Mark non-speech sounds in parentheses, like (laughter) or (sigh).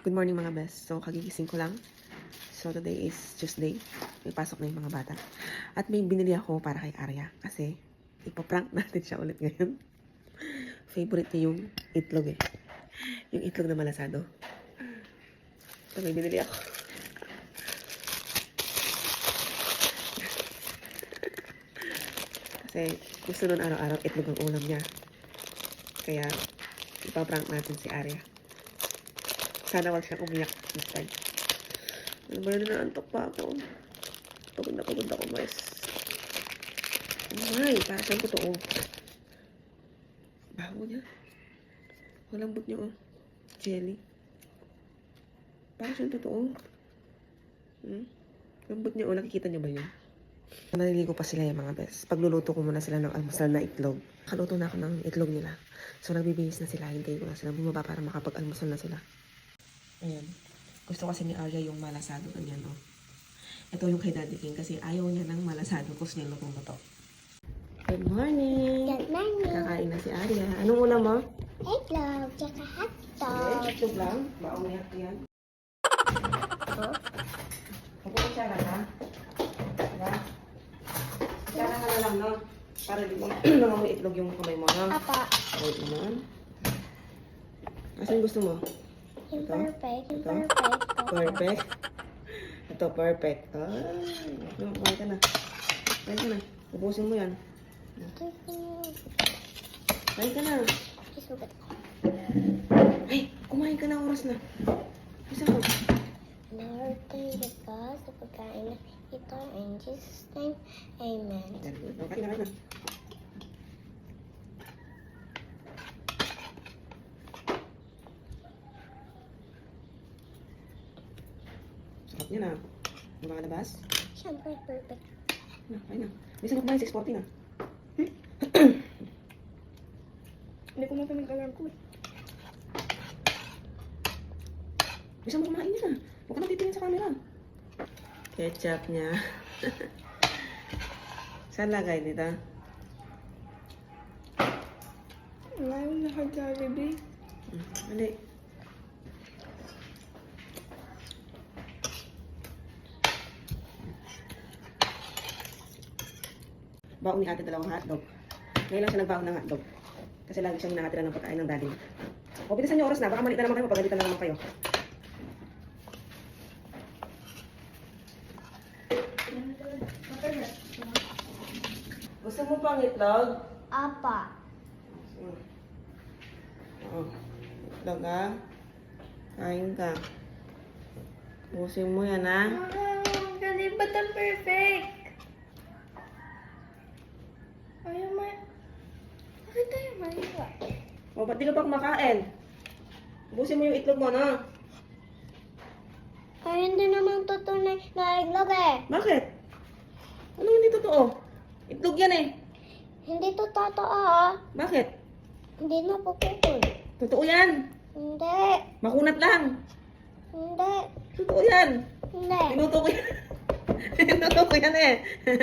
Good morning mga best. So, kagigising ko lang. So, today is Tuesday. May pasok na yung mga bata. At may binili ako para kay Arya. Kasi, ipaprank (laughs) natin siya ulit ngayon. Favorite niya yung itlog eh. Yung itlog na malasado. So, may binili ako. (laughs) Kasi, gusto nun araw-araw itlog ang ulam niya. Kaya, ipaprank natin si Arya. Sana wag siyang umiyak this time. Ano ba yun? Naantok pa ako. Pagod na pagod ako, mas. Ay, para siyang totoo. Bago niya. Malambot niya, oh. Jelly. Para siyang totoo. Hmm? Lambot niya, oh. Nakikita niya ba yun? Naliligo pa sila yung mga best. Pagluluto ko muna sila ng almusal na itlog. Kaluto na ako ng itlog nila. So, nagbibihis na sila. Hintayin ko na sila bumaba para makapag-almusal na sila. Ayan. Gusto kasi ni Arya yung malasado. Ganyan, oh. Ito yung kay Daddy King kasi ayaw niya ng malasado. Gusto niya lutong to. Good morning! Good morning. Kakain na si Arya. Anong ulam mo? Itlog, tsaka hotdog. Eh, itlog lang. Baong niya yan. Huwag ko siya ha? Diba? Siya ka na lang, no? Para di mo (clears throat) nangamoy itlog yung kamay mo, no? Apa, Wait naman. Asan gusto mo? Ito? perfect, yung Ito? perfect. Perfect. Ito, perfect. Ay, no, kumain ka na. Kumain ka na. Ubusin mo yan. Kumain ka na. Ay, kumain ka na. Oras na. Isa ko. Lord, thank you God sa pagkain na ito. In Jesus' name, Amen. Na, kain na. Sarap niya na. Yung mga labas. Siyempre, perfect. Na, kain na. Bisa mo kumain, 6.40 na. (clears throat) Hindi ko matamig alarm ko. Bisa mo kumain na. Huwag ka natitingin sa camera. Ketchup niya. (laughs) Saan lagay dito? Ngayon na ka Jollibee. Hmm, Mali. Baon ni ate dalawang hotdog. Ngayon lang siya nagbaon ng hotdog. Kasi lagi siyang nakatira ng pagkain ng daddy. O, bilisan niyo oras na. Baka malit na naman kayo. Pagalitan na naman kayo. Gusto mo pang itlog? Apa. Oo. Itlog ah. Kain ka. Busin mo yan ah. Ah, galing ba't ang perfect? Ayaw ma... Bakit tayo maliwa? O, ba't di ka pa kumakain? Busin mo yung itlog mo, no? Kaya hindi naman tutunay na itlog eh. Bakit? Anong hindi totoo? Itlog yan eh. Hindi to totoo ah. Bakit? Hindi na pupukol. Totoo yan. Hindi. Makunat lang. Hindi. Totoo yan. Hindi. Tinuto ko yan. (laughs) Tinuto ko yan eh. (laughs)